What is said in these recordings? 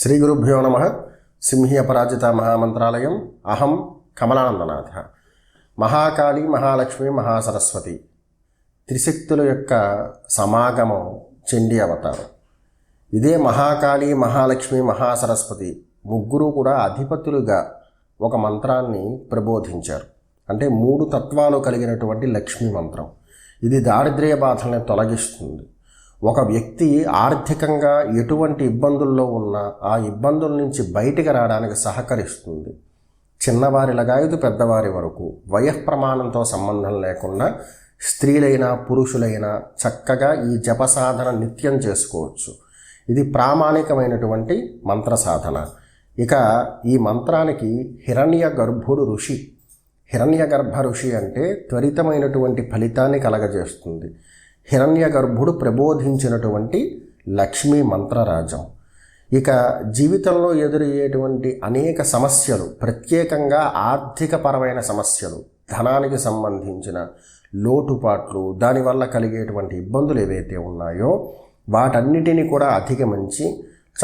శ్రీ గురుభ్యో నమ. సింహి అపరాజిత మహామంత్రాలయం. అహం కమలానందనాథ. మహాకాళి మహాలక్ష్మి మహాసరస్వతి. త్రిశక్తుల యొక్క సమాగమం చండీ అవతారం. ఇదే మహాకాళి మహాలక్ష్మి మహాసరస్వతి ముగ్గురు కూడా అధిపతులుగా ఒక మంత్రాన్ని ప్రబోధించారు. అంటే మూడు తత్వాలు కలిగినటువంటి లక్ష్మీ మంత్రం. ఇది దారిద్ర్య బాధల్ని తొలగిస్తుంది. ఒక వ్యక్తి ఆర్థికంగా ఎటువంటి ఇబ్బందుల్లో ఉన్నా ఆ ఇబ్బందుల నుంచి బయటికి రావడానికి సహకరిస్తుంది. చిన్నవారి ఇది పెద్దవారి వరకు వయఃప్రమాణంతో సంబంధం లేకుండా స్త్రీలైనా పురుషులైనా చక్కగా ఈ జప సాధన నిత్యం చేసుకోవచ్చు. ఇది ప్రామాణికమైనటువంటి మంత్ర సాధన. ఇక ఈ మంత్రానికి హిరణ్య గర్భుడు ఋషి. హిరణ్య గర్భ ఋషి అంటే త్వరితమైనటువంటి ఫలితాన్ని కలగజేస్తుంది. హిరణ్య గర్భుడు ప్రబోధించినటువంటి లక్ష్మీ మంత్రరాజం. ఇక జీవితంలో ఎదురయ్యేటువంటి అనేక సమస్యలు ప్రత్యేకంగా ఆర్థికపరమైన సమస్యలు ధనానికి సంబంధించిన లోటుపాట్లు దానివల్ల కలిగేటువంటి ఇబ్బందులు ఏవైతే ఉన్నాయో వాటన్నిటిని కూడా అధిగమించి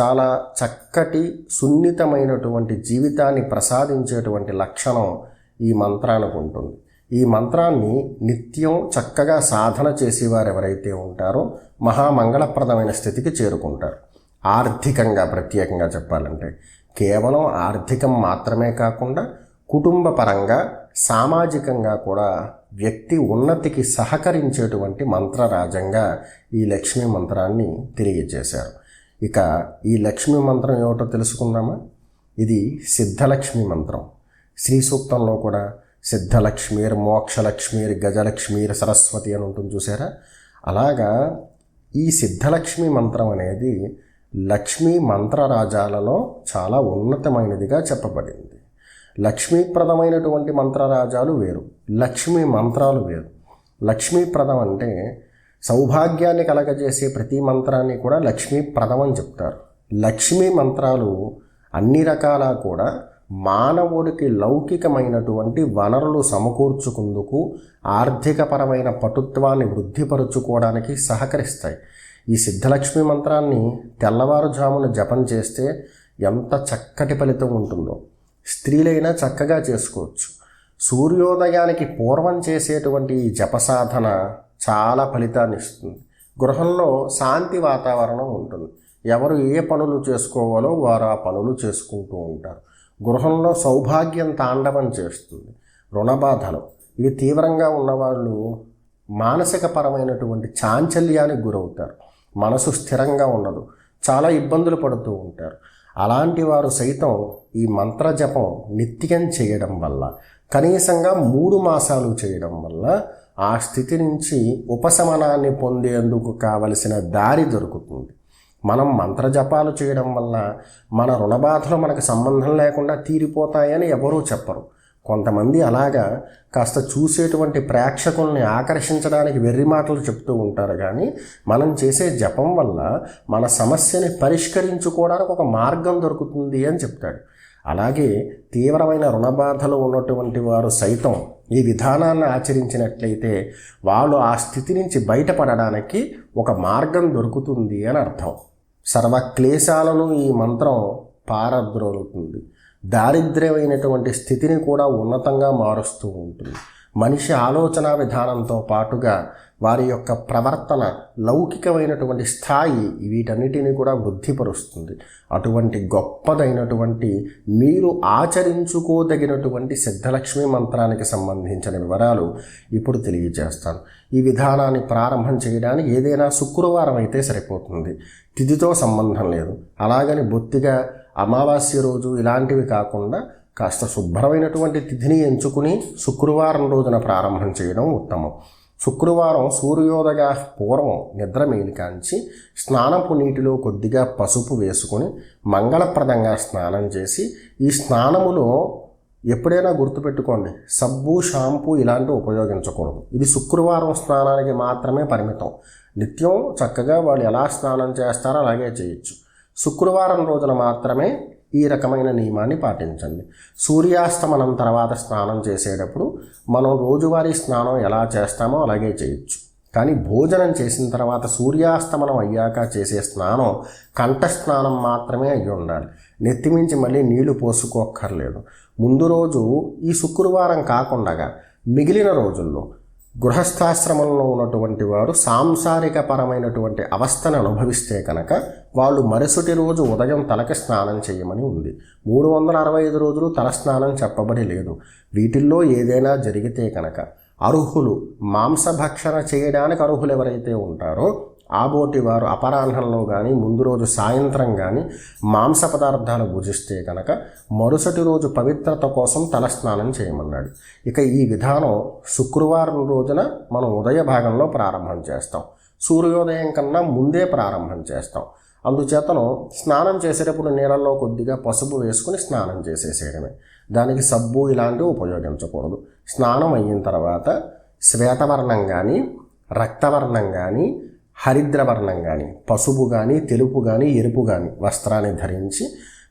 చాలా చక్కటి సున్నితమైనటువంటి జీవితాన్ని ప్రసాదించేటువంటి లక్షణం ఈ మంత్రానికి ఉంటుంది. ఈ మంత్రాన్ని నిత్యం చక్కగా సాధన చేసేవారు ఎవరైతే ఉంటారో మహామంగళప్రదమైన స్థితికి చేరుకుంటారు. ఆర్థికంగా ప్రత్యేకంగా చెప్పాలంటే కేవలం ఆర్థికం మాత్రమే కాకుండా కుటుంబ పరంగా సామాజికంగా కూడా వ్యక్తి ఉన్నతికి సహకరించేటువంటి మంత్రరాజంగా ఈ లక్ష్మీ మంత్రాన్ని తిరిగి చేశారు ఇక ఈ లక్ష్మీ మంత్రం ఏమిటో తెలుసుకుందామా? ఇది సిద్ధలక్ష్మి మంత్రం. శ్రీ సూక్తంలో కూడా సిద్ధలక్ష్మీర్ మోక్షలక్ష్మీర్ గజలక్ష్మీర్ సరస్వతి అని ఉంటుంది చూసారా? అలాగా ఈ సిద్ధలక్ష్మి మంత్రం అనేది లక్ష్మీ మంత్రరాజాలలో చాలా ఉన్నతమైనదిగా చెప్పబడింది. లక్ష్మీప్రదమైనటువంటి మంత్రరాజాలు వేరు లక్ష్మీ మంత్రాలు వేరు. లక్ష్మీప్రదం అంటే సౌభాగ్యాన్ని కలగజేసే ప్రతి మంత్రాన్ని కూడా లక్ష్మీప్రదం అని చెప్తారు. లక్ష్మీ మంత్రాలు అన్ని రకాల కూడా మానవుడికి లౌకికమైనటువంటి వనరులు సమకూర్చుకుందుకు ఆర్థికపరమైన పటుత్వాన్ని వృద్ధిపరుచుకోవడానికి సహకరిస్తాయి. ఈ సిద్ధలక్ష్మి మంత్రాన్ని తెల్లవారుజామున జపం చేస్తే ఎంత చక్కటి ఫలితం ఉంటుందో. స్త్రీలైనా చక్కగా చేసుకోవచ్చు. సూర్యోదయానికి పూర్వం చేసేటువంటి ఈ జప సాధన చాలా ఫలితాన్ని ఇస్తుంది. గృహంలో శాంతి వాతావరణం ఉంటుంది. ఎవరు ఏ పనులు చేసుకోవాలో వారు ఆ పనులు చేసుకుంటూ ఉంటారు. గృహంలో సౌభాగ్యం తాండవం చేస్తుంది. రుణబాధలు. ఇవి తీవ్రంగా ఉన్నవాళ్ళు మానసిక పరమైనటువంటి చాంచల్యానికి గురవుతారు. మనసు స్థిరంగా ఉండదు. చాలా ఇబ్బందులు పడుతూ ఉంటారు. అలాంటి వారు సైతం ఈ మంత్ర జపం నిత్యం చేయడం వల్ల కనీసంగా మూడు మాసాలు చేయడం వల్ల ఆ స్థితి నుంచి ఉపశమనాన్ని పొందేందుకు కావలసిన దారి దొరుకుతుంది. మనం మంత్రజపాలు చేయడం వల్ల మన రుణబాధలు మనకు సంబంధం లేకుండా తీరిపోతాయని ఎవరూ చెప్పరు. కొంతమంది అలాగా కాస్త చూసేటువంటి ప్రేక్షకుల్ని ఆకర్షించడానికి వెర్రి మాటలు చెప్తూ ఉంటారు కానీ మనం చేసే జపం వల్ల మన సమస్యని పరిష్కరించుకోవడానికి ఒక మార్గం దొరుకుతుంది అని చెప్తాడు. అలాగే తీవ్రమైన రుణబాధలు ఉన్నటువంటి వారు సైతం ఈ విధానాన్ని ఆచరించినట్లయితే వాళ్ళు ఆ స్థితి నుంచి బయటపడడానికి ఒక మార్గం దొరుకుతుంది అని అర్థం. సర్వక్లేశాలను ఈ మంత్రం పారద్రోలుతుంది. దారిద్ర్యమైనటువంటి స్థితిని కూడా ఉన్నతంగా మారుస్తూ ఉంటుంది. మనిషి ఆలోచన విధానంతో పాటుగా వారి యొక్క ప్రవర్తన లౌకికమైనటువంటి స్థాయి వీటన్నిటిని కూడా వృద్ధిపరుస్తుంది. అటువంటి గొప్పదైనటువంటి మీరు ఆచరించుకోదగినటువంటి సిద్ధలక్ష్మి మంత్రానికి సంబంధించిన వివరాలు ఇప్పుడు తెలియజేస్తాను. ఈ విధానాన్ని ప్రారంభం చేయడానికి ఏదైనా శుక్రవారం అయితే సరిపోతుంది. తిథితో సంబంధం లేదు. అలాగని బొత్తిగా అమావాస్య రోజు ఇలాంటివి కాకుండా కాస్త శుభ్రమైనటువంటి తిథిని ఎంచుకుని శుక్రవారం రోజున ప్రారంభం చేయడం ఉత్తమం. శుక్రవారం సూర్యోదయ పూర్వం నిద్ర మేలికాంచి స్నానపు నీటిలో కొద్దిగా పసుపు వేసుకొని మంగళప్రదంగా స్నానం చేసి ఈ స్నానములో ఎప్పుడైనా గుర్తుపెట్టుకోండి సబ్బు షాంపూ ఇలాంటివి ఉపయోగించకూడదు. ఇది శుక్రవారం స్నానానికి మాత్రమే పరిమితం. నిత్యం చక్కగా వాళ్ళు ఎలా స్నానం చేస్తారో అలాగే చేయొచ్చు. శుక్రవారం రోజున మాత్రమే ఈ రకమైన నియమాన్ని పాటించండి. సూర్యాస్తమనం తర్వాత స్నానం చేసేటప్పుడు మనం రోజువారీ స్నానం ఎలా చేస్తామో అలాగే చేయొచ్చు. కానీ భోజనం చేసిన తర్వాత సూర్యాస్తమనం అయ్యాక చేసే స్నానం కంఠ స్నానం మాత్రమే అయ్యి ఉండాలి. నెత్తిమించి మళ్ళీ నీళ్ళు పోసుకోక్కర్లేదు. ముందు రోజు ఈ శుక్రవారం కాకుండా మిగిలిన రోజుల్లో గృహస్థాశ్రమంలో ఉన్నటువంటి వారు సాంసారిక పరమైనటువంటి అవస్థను అనుభవిస్తే కనుక వాళ్ళు మరుసటి రోజు ఉదయం తలకి స్నానం చేయమని ఉంది. మూడు వందల అరవై ఐదు రోజులు తల స్నానం చెప్పబడి లేదు. వీటిల్లో ఏదైనా జరిగితే కనుక అర్హులు మాంసభక్షణ చేయడానికి అర్హులు ఎవరైతే ఉంటారో ఆబోటి వారు అపరాహ్నంలో కానీ ముందు రోజు సాయంత్రం కానీ మాంస పదార్థాలు భుజిస్తే కనుక మరుసటి రోజు పవిత్రత కోసం తలస్నానం చేయమన్నాడు. ఇక ఈ విధానం శుక్రవారం రోజున మనం ఉదయ భాగంలో ప్రారంభం చేస్తాం. సూర్యోదయం కన్నా ముందే ప్రారంభం చేస్తాం. అందుచేతను స్నానం చేసేటప్పుడు నీళ్ళల్లో కొద్దిగా పసుపు వేసుకుని స్నానం చేసేసేయడమే. దానికి సబ్బు ఇలాంటివి ఉపయోగించకూడదు. స్నానం అయిన తర్వాత శ్వేతవర్ణం కానీ రక్తవర్ణం కానీ హరిద్రవర్ణం కానీ పసుపు కానీ తెలుపు కానీ ఎరుపు కానీ వస్త్రాన్ని ధరించి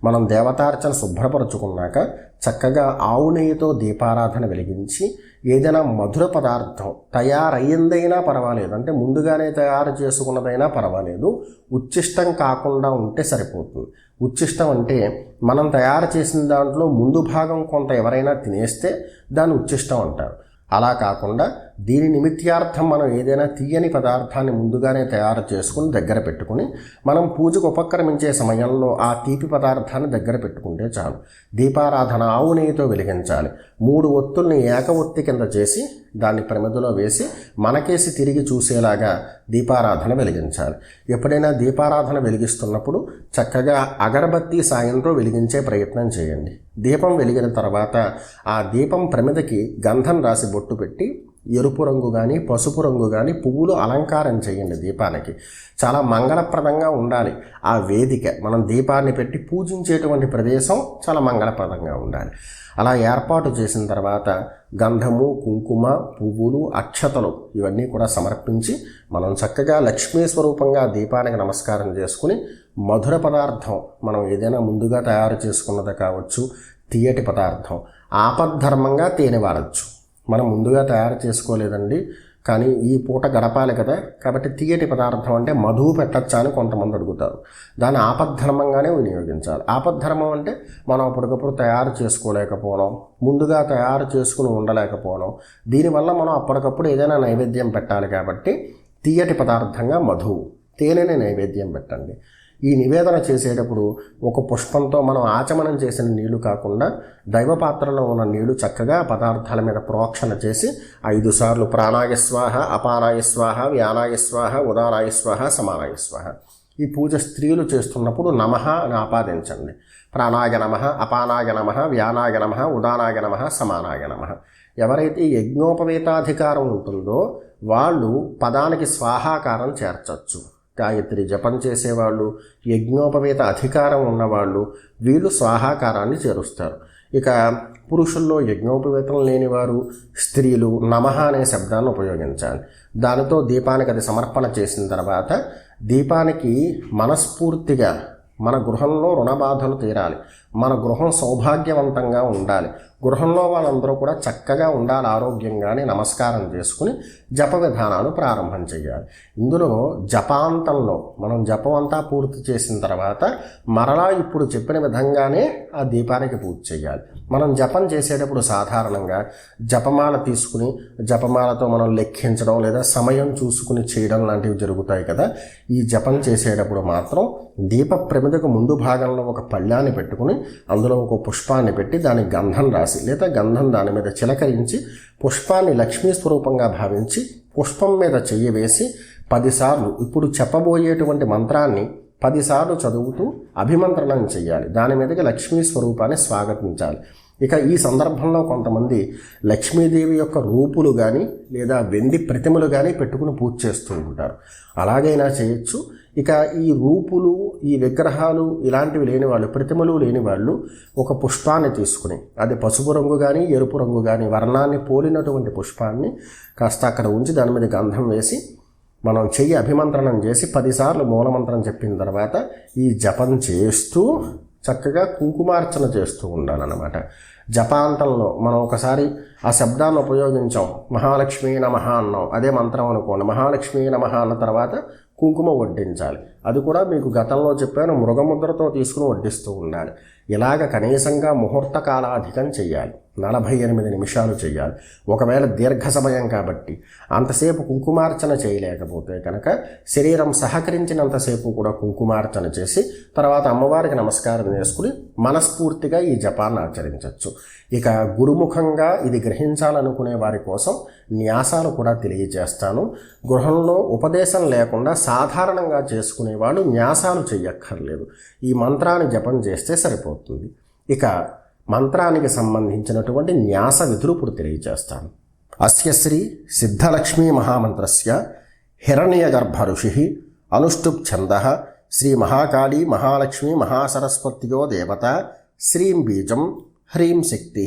మనం దేవతార్చన శుభ్రపరచుకున్నాక చక్కగా ఆవు నెయ్యితో దీపారాధన వెలిగించి ఏదైనా మధుర పదార్థం తయారయ్యిందైనా పర్వాలేదు. అంటే ముందుగానే తయారు చేసుకున్నదైనా పర్వాలేదు. ఉచ్చిష్టం కాకుండా ఉంటే సరిపోతుంది. ఉచ్చిష్టం అంటే మనం తయారు చేసిన దాంట్లో ముందు భాగం కొంత ఎవరైనా తినేస్తే దాన్ని ఉచ్చిష్టం అంటారు. అలా కాకుండా దీని నిమిత్యార్థం మనం ఏదైనా తీయని పదార్థాన్ని ముందుగానే తయారు చేసుకుని దగ్గర పెట్టుకుని మనం పూజకు ఉపక్రమించే సమయంలో ఆ తీపి పదార్థాన్ని దగ్గర పెట్టుకుంటే చాలు. దీపారాధన ఆవు నెయ్యితో వెలిగించాలి. మూడు ఒత్తుల్ని ఏక ఒత్తి కింద చేసి దాన్ని ప్రమిదలో వేసి మనకేసి తిరిగి చూసేలాగా దీపారాధన వెలిగించాలి. ఎప్పుడైనా దీపారాధన వెలిగిస్తున్నప్పుడు చక్కగా అగరబత్తి సాయంతో వెలిగించే ప్రయత్నం చేయండి. దీపం వెలిగిన తర్వాత ఆ దీపం ప్రమిదకి గంధం రాసి బొట్టు పెట్టి ఎరుపు రంగు కానీ పసుపు రంగు కానీ పువ్వులు అలంకారం చేయండి దీపానికి. చాలా మంగళప్రదంగా ఉండాలి ఆ వేదిక. మనం దీపాన్ని పెట్టి పూజించేటువంటి ప్రదేశం చాలా మంగళప్రదంగా ఉండాలి. అలా ఏర్పాటు చేసిన తర్వాత గంధము కుంకుమ పువ్వులు అక్షతలు ఇవన్నీ కూడా సమర్పించి మనం చక్కగా లక్ష్మీ స్వరూపంగా దీపానికి నమస్కారం చేసుకుని మధుర పదార్థం మనం ఏదైనా ముందుగా తయారు చేసుకున్నది కావచ్చు తీయటి పదార్థం ఆపద్ధర్మంగా తేనె వాడచ్చు. మనం ముందుగా తయారు చేసుకోలేదండి. కానీ ఈ పూట గడపాలి కదా. కాబట్టి తీయటి పదార్థం అంటే మధువు పెట్టచ్చా అని కొంతమంది అడుగుతారు. దాన్ని ఆపద్ధర్మంగానే వినియోగించాలి. ఆపద్ధర్మం అంటే మనం అప్పటికప్పుడు తయారు చేసుకోలేకపోవడం ముందుగా తయారు చేసుకుని ఉండలేకపోవడం. దీనివల్ల మనం అప్పటికప్పుడు ఏదైనా నైవేద్యం పెట్టాలి కాబట్టి తీయటి పదార్థంగా మధువు తేనెని నైవేద్యం పెట్టండి. ఈ నివేదన చేసేటప్పుడు ఒక పుష్పంతో మనం ఆచమనం చేసిన నీళ్ళు కాకుండా దైవ పాత్రలో ఉన్న నీళ్ళు చక్కగా పదార్థాల మీద ప్రోక్షణ చేసి ఐదు సార్లు ప్రాణాయ స్వాహ అపానాయ స్వాహ వ్యానాయ స్వాహ ఉదానాయ స్వాహ సమానాయ స్వాహ. ఈ పూజ స్త్రీలు చేస్తున్నప్పుడు నమః అని ఆపాదించండి. ప్రాణాయ నమ అపానాయ నమ వ్యానాయ నమ ఉదానాయ నమ సమానాయ నమ. ఎవరైతే యజ్ఞోపవేతాధికారం ఉంటుందో వాళ్ళు పదానికి స్వాహాకారం చేర్చచ్చు. గాయత్రి జపం చేసేవాళ్ళు యజ్ఞోపవేత అధికారం ఉన్నవాళ్ళు వీళ్ళు స్వాహాకారాన్ని చేరుస్తారు. ఇక పురుషుల్లో యజ్ఞోపవేతం లేనివారు స్త్రీలు నమః అనే శబ్దాన్ని ఉపయోగించాలి. దానితో దీపానికి అది సమర్పణ చేసిన తర్వాత దీపానికి మనస్ఫూర్తిగా మన గృహంలో రుణబాధలు తీరాలి. మన గృహం సౌభాగ్యవంతంగా ఉండాలి. గృహంలో వాళ్ళందరూ కూడా చక్కగా ఉండాలి ఆరోగ్యంగానే నమస్కారం చేసుకుని జప విధానాలు ప్రారంభం చేయాలి. ఇందులో జపాంతంలో మనం జపం అంతా పూర్తి చేసిన తర్వాత మరలా ఇప్పుడు చెప్పిన విధంగానే ఆ దీపానికి పూజ చేయాలి. మనం జపం చేసేటప్పుడు సాధారణంగా జపమాల తీసుకుని జపమాలతో మనం లెక్కించడం లేదా సమయం చూసుకుని చేయడం లాంటివి జరుగుతాయి కదా. ఈ జపం చేసేటప్పుడు మాత్రం దీప ప్రమిదకు ముందు భాగంలో ఒక పళ్ళాన్ని పెట్టుకుని అందులో ఒక పుష్పాన్ని పెట్టి దానికి గంధం రాసి లేదా గంధం దాని మీద చిలకరించి పుష్పాన్ని లక్ష్మీ స్వరూపంగా భావించి పుష్పం మీద చెయ్యి వేసి పదిసార్లు ఇప్పుడు చెప్పబోయేటువంటి మంత్రాన్ని పదిసార్లు చదువుతూ అభిమంత్రణం చేయాలి. దాని మీదకి లక్ష్మీ స్వరూపాన్ని స్వాగతించాలి. ఇక ఈ సందర్భంలో కొంతమంది లక్ష్మీదేవి యొక్క రూపులు కానీ లేదా వెండి ప్రతిమలు కానీ పెట్టుకుని పూజ చేస్తూ ఉంటారు. అలాగైనా చేయొచ్చు. ఇక ఈ రూపులు ఈ విగ్రహాలు ఇలాంటివి లేని వాళ్ళు ప్రతిమలు లేని వాళ్ళు ఒక పుష్పాన్ని తీసుకుని అది పసుపు రంగు కానీ ఎరుపు రంగు కానీ వర్ణాన్ని పోలినటువంటి పుష్పాన్ని కాస్త అక్కడ ఉంచి దాని మీద గంధం వేసి మనం చెయ్యి అభిమంత్రణం చేసి పదిసార్లు మూలమంత్రం చెప్పిన తర్వాత ఈ జపం చేస్తూ చక్కగా కుంకుమార్చన చేస్తూ ఉండాలన్నమాట. జపాంతంలో మనం ఒకసారి ఆ శబ్దాన్ని ఉపయోగించాం. మహాలక్ష్మీ నమః అన్నాం. అదే మంత్రం అనుకోండి. మహాలక్ష్మీ నమః అన్న తర్వాత కుంకుమ వడ్డించాలి. అది కూడా మీకు గతంలో చెప్పాను మృగముద్రతో తీసుకుని వడ్డిస్తూ ఉండాలి. ఇలాగ కనీసంగా ముహూర్త కాలాధికం చేయాలి నలభై ఎనిమిది నిమిషాలు చేయాలి ఒకవేళ దీర్ఘ సమయం కాబట్టి అంతసేపు కుంకుమార్చన చేయలేకపోతే కనుక శరీరం సహకరించినంతసేపు కూడా కుంకుమార్చన చేసి తర్వాత అమ్మవారికి నమస్కారం చేసుకుని మనస్ఫూర్తిగా ఈ జపాన్ని ఆచరించవచ్చు ఇక గురుముఖంగా ఇది గ్రహించాలనుకునే వారి కోసం న్యాసాలు కూడా తెలియజేస్తాను. గృహంలో ఉపదేశం లేకుండా సాధారణంగా చేసుకునే వాళ్ళు న్యాసాలు చెయ్యక్కర్లేదు. ఈ మంత్రాన్ని జపం చేస్తే సరిపోతుంది. ఇక మంత్రానికి సంబంధించినటువంటి న్యాస విధులు ఇప్పుడు తెలియజేస్తాను అస్య శ్రీ సిద్ధలక్ష్మీ మహామంత్రస్య హిరణ్యగర్భ ఋషి అనుష్టుప్ ఛంద శ్రీ మహాకాళీ మహాలక్ష్మి మహాసరస్వత్యో దేవత శ్రీం బీజం హ్రీం శక్తి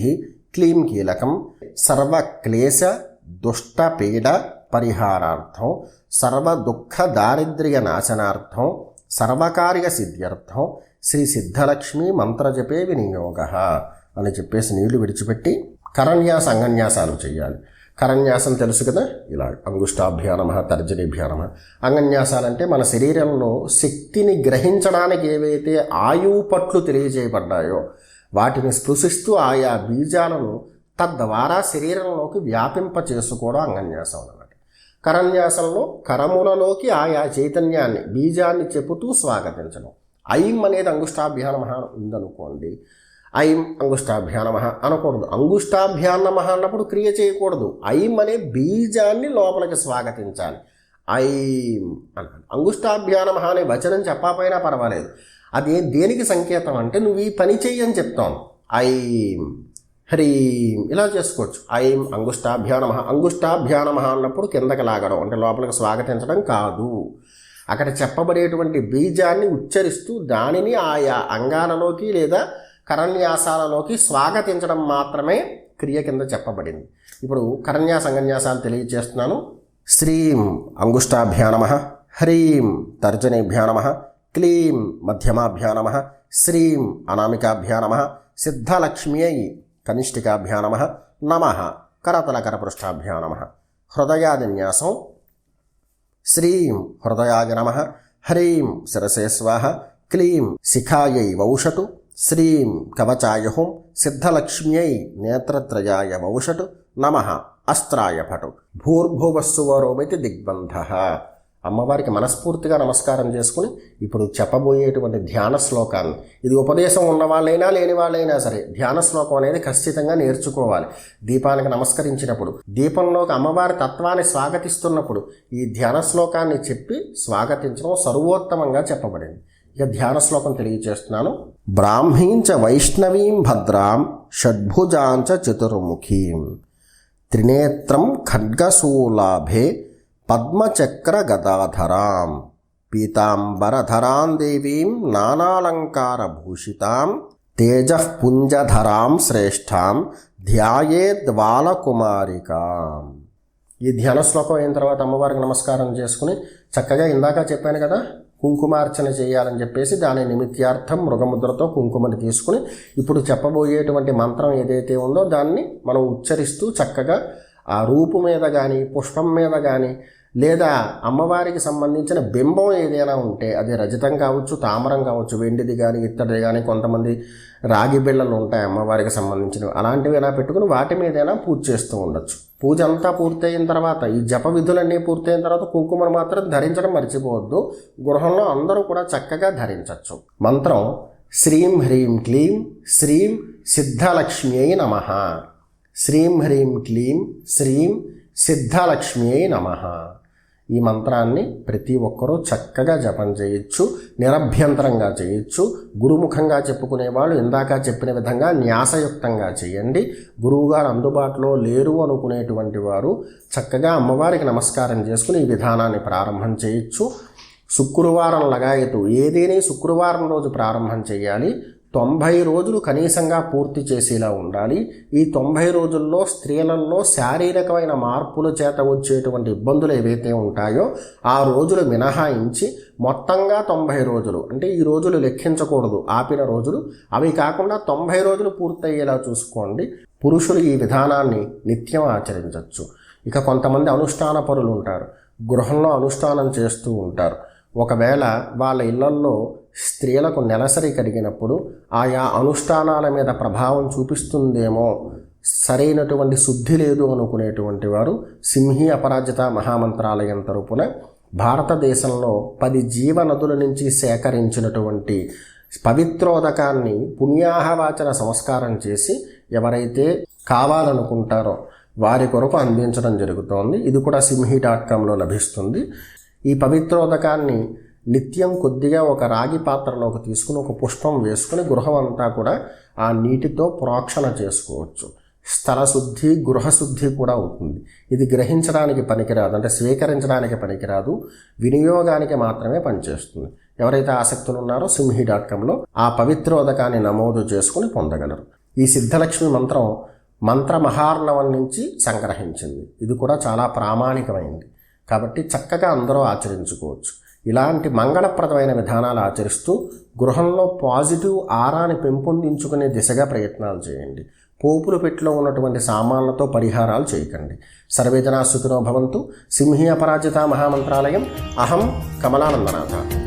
క్లీం కీలకం సర్వక్లేశ దుష్టపీడ పరిహారార్థం సర్వదుఃఖ దారిద్ర్య నాశనార్థం సర్వకార్య సిద్ధ్యర్థం శ్రీ సిద్ధలక్ష్మి మంత్రజపే వినియోగ అని చెప్పేసి నీళ్ళు విడిచిపెట్టి కరన్యాస అంగన్యాసాలు చేయాలి. కరన్యాసం తెలుసు కదా? ఇలా అంగుష్టాభ్యానమ తర్జనీభ్యానమ అంగన్యాసాలంటే మన శరీరంలో శక్తిని గ్రహించడానికి ఏవైతే ఆయువు పట్లు తెలియజేయబడ్డాయో వాటిని స్పృశిస్తూ ఆయా బీజాలను తద్వారా శరీరంలోకి వ్యాపింప చేసుకోవడం అంగన్యాసం అన్నమాట. కరన్యాసంలో కరములలోకి ఆయా చైతన్యాన్ని బీజాన్ని చెబుతూ స్వాగతించడం ఐం అనేది అంగుష్టాభ్యానమ ఉందనుకోండి. ఐం అంగుష్టాభ్యానమ అనకూడదు. అంగుష్టాభ్యానమ అన్నప్పుడు క్రియ చేయకూడదు. ఐం అనే బీజాన్ని లోపలికి స్వాగతించాలి. ఐం అన్నాడు. అంగుష్టాభ్యానమ అనే వచనం చెప్పకపోయినా పర్వాలేదు. అది దేనికి సంకేతం అంటే నువ్వు ఈ పని చెయ్యని చెప్తాను. ఐం హరి ఇలా చేసుకోవచ్చు. ఐం అంగుష్టాభ్యానమ అంగుష్టాభ్యానమ అన్నప్పుడు కిందకి లాగడం అంటే లోపలికి స్వాగతించడం కాదు. అక్కడ చెప్పబడేటువంటి బీజాన్ని ఉచ్చరిస్తూ దానిని ఆయా అంగాలలోకి లేదా కరణ్యాసాలలోకి స్వాగతించడం మాత్రమే క్రియ కింద చెప్పబడింది. ఇప్పుడు కరణ్యా అంగన్యాసాలు తెలియజేస్తున్నాను. శ్రీం అంగుష్టాభ్యానమ హ్రీం తర్జనేభ్యానమ క్లీం మధ్యమాభ్యానమ శ్రీం అనామికాభ్యానమ సిద్ధలక్ష్మ్యై కనిష్ఠికాభ్యా నమ కరతలకరపృష్ఠాభ్యానమ హృదయాదిన్యాసం శ్రీం హృదయాయ నమ హ్రీం శిరసే స్వాహ క్లీం శిఖాయై వౌషటు శ్రీం కవచాయ హుం సిద్ధలక్ష్మ్యై నేత్రత్రయాయ వౌషటు నమ అస్త్రాయ భటు భూర్భువస్సువరోమితి దిగ్బంధ. అమ్మవారికి మనస్ఫూర్తిగా నమస్కారం చేసుకుని ఇప్పుడు చెప్పబోయేటువంటి ధ్యాన శ్లోకాన్ని ఇది ఉపదేశం ఉన్న వాళ్ళైనా లేని వాళ్ళైనా సరే ధ్యాన శ్లోకం అనేది ఖచ్చితంగా నేర్చుకోవాలి. దీపానికి నమస్కరించినప్పుడు దీపంలోకి అమ్మవారి తత్వాన్ని స్వాగతిస్తున్నప్పుడు ఈ ధ్యాన శ్లోకాన్ని చెప్పి స్వాగతించడం సర్వోత్తమంగా చెప్పబడింది. ఇక ధ్యాన శ్లోకం తెలియజేస్తున్నాను. బ్రాహ్మీంచ వైష్ణవీం భద్రాం షడ్భుజాంచ చతుర్ముఖీం. త్రినేత్రం ఖడ్గశూలాభే పద్మచక్ర గదాధరాం పీతాంబరధరాం దేవీం నానాలంకారభూషితాం తేజఃపుంజధరాం శ్రేష్టాం ధ్యాయేద్వాలకుమారికాం ఈ ధ్యాన శ్లోకం అయిన తర్వాత అమ్మవారికి నమస్కారం చేసుకుని చక్కగా ఇందాక చెప్పాను కదా కుంకుమార్చన చేయాలని చెప్పేసి దాని నిమిత్యార్థం మృగముద్రతో కుంకుమని తీసుకుని ఇప్పుడు చెప్పబోయేటువంటి మంత్రం ఏదైతే ఉందో దాన్ని మనం ఉచ్చరిస్తూ చక్కగా ఆ రూపు మీద కానీ పుష్పం మీద కానీ లేదా అమ్మవారికి సంబంధించిన బింబం ఏదైనా ఉంటే అది రజతం కావచ్చు తామరం కావచ్చు వెండిది కానీ ఇత్తడిది కానీ కొంతమంది రాగి బిళ్ళలు ఉంటాయి అమ్మవారికి సంబంధించినవి. అలాంటివి ఎలా పెట్టుకుని వాటి మీదైనా పూజ చేస్తూ ఉండొచ్చు. పూజ అంతా పూర్తయిన తర్వాత ఈ జప విధులన్నీ పూర్తయిన తర్వాత కుంకుమను మాత్రం ధరించడం మర్చిపోవద్దు. గృహంలో అందరూ కూడా చక్కగా ధరించవచ్చు మంత్రం శ్రీం హ్రీం క్లీం శ్రీం సిద్ధలక్ష్మి నమ. శ్రీం హ్రీం క్లీం శ్రీం సిద్ధలక్ష్మ్యై నమ. ఈ మంత్రాన్ని ప్రతి ఒక్కరూ చక్కగా జపం చేయొచ్చు నిరభ్యంతరంగా చేయొచ్చు. గురుముఖంగా చెప్పుకునే వాళ్ళు ఇందాక చెప్పిన విధంగా న్యాసయుక్తంగా చేయండి. గురువుగారు అందుబాటులో లేరు అనుకునేటువంటి వారు చక్కగా అమ్మవారికి నమస్కారం చేసుకుని ఈ విధానాన్ని ప్రారంభం చేయొచ్చు. శుక్రవారం లగాయతు ఏదేని శుక్రవారం రోజు ప్రారంభం చేయాలి. తొంభై రోజులు కనీసంగా పూర్తి చేసేలా ఉండాలి. ఈ తొంభై రోజుల్లో స్త్రీలలో శారీరకమైన మార్పుల చేత వచ్చేటువంటి ఇబ్బందులు ఏవైతే ఉంటాయో ఆ రోజులు మినహాయించి మొత్తంగా తొంభై రోజులు అంటే ఈ రోజులు లెక్కించకూడదు ఆపిన రోజులు అవి కాకుండా తొంభై రోజులు పూర్తయ్యేలా చూసుకోండి. పురుషులు ఈ విధానాన్ని నిత్యం ఆచరించవచ్చు ఇక కొంతమంది అనుష్ఠాన పరులు ఉంటారు గృహంలో అనుష్ఠానం చేస్తూ ఉంటారు. ఒకవేళ వాళ్ళ ఇళ్ళల్లో స్త్రీలకు నెలసరి కలిగినప్పుడు ఆయా అనుష్ఠానాల మీద ప్రభావం చూపిస్తుందేమో సరైనటువంటి శుద్ధి లేదు అనుకునేటువంటి వారు సింహి అపరాజిత మహామంత్రాలయం తరపున భారతదేశంలో పది జీవనదుల నుంచి సేకరించినటువంటి పవిత్రోదకాన్ని పుణ్యాహవాచన సంస్కారం చేసి ఎవరైతే కావాలనుకుంటారో వారి కొరకు అందించడం జరుగుతోంది. ఇది కూడా సింహి డాట్ కామ్లో లభిస్తుంది. ఈ పవిత్రోదకాన్ని నిత్యం కొద్దిగా ఒక రాగి పాత్రలోకి తీసుకుని ఒక పుష్పం వేసుకుని గృహం అంతా కూడా ఆ నీటితో ప్రోక్షణ చేసుకోవచ్చు. స్థల శుద్ధి గృహశుద్ధి కూడా అవుతుంది. ఇది గ్రహించడానికి పనికిరాదు. అంటే స్వీకరించడానికి పనికిరాదు. వినియోగానికి మాత్రమే పనిచేస్తుంది. ఎవరైతే ఆసక్తులు ఉన్నారో సింహి డాట్ కామ్లో ఆ పవిత్రోదకాన్ని నమోదు చేసుకుని పొందగలరు. ఈ సిద్ధలక్ష్మి మంత్రం మంత్ర మహార్ణవం నుంచి సంగ్రహించింది. ఇది కూడా చాలా ప్రామాణికమైంది. కాబట్టి చక్కగా అందరూ ఆచరించుకోవచ్చు. ఇలాంటి మంగళప్రదమైన విధానాలు ఆచరిస్తూ గృహంలో పాజిటివ్ ఆరాని పెంపొందించుకునే దిశగా ప్రయత్నాలు చేయండి. పోపుల పెట్టిలో ఉన్నటువంటి సామాన్లతో పరిహారాలు చేయకండి. సర్వేజనా సుఖినో భవంతు. సింహీ అపరాజిత మహామంత్రాలయం. అహం కమలానందనాథ.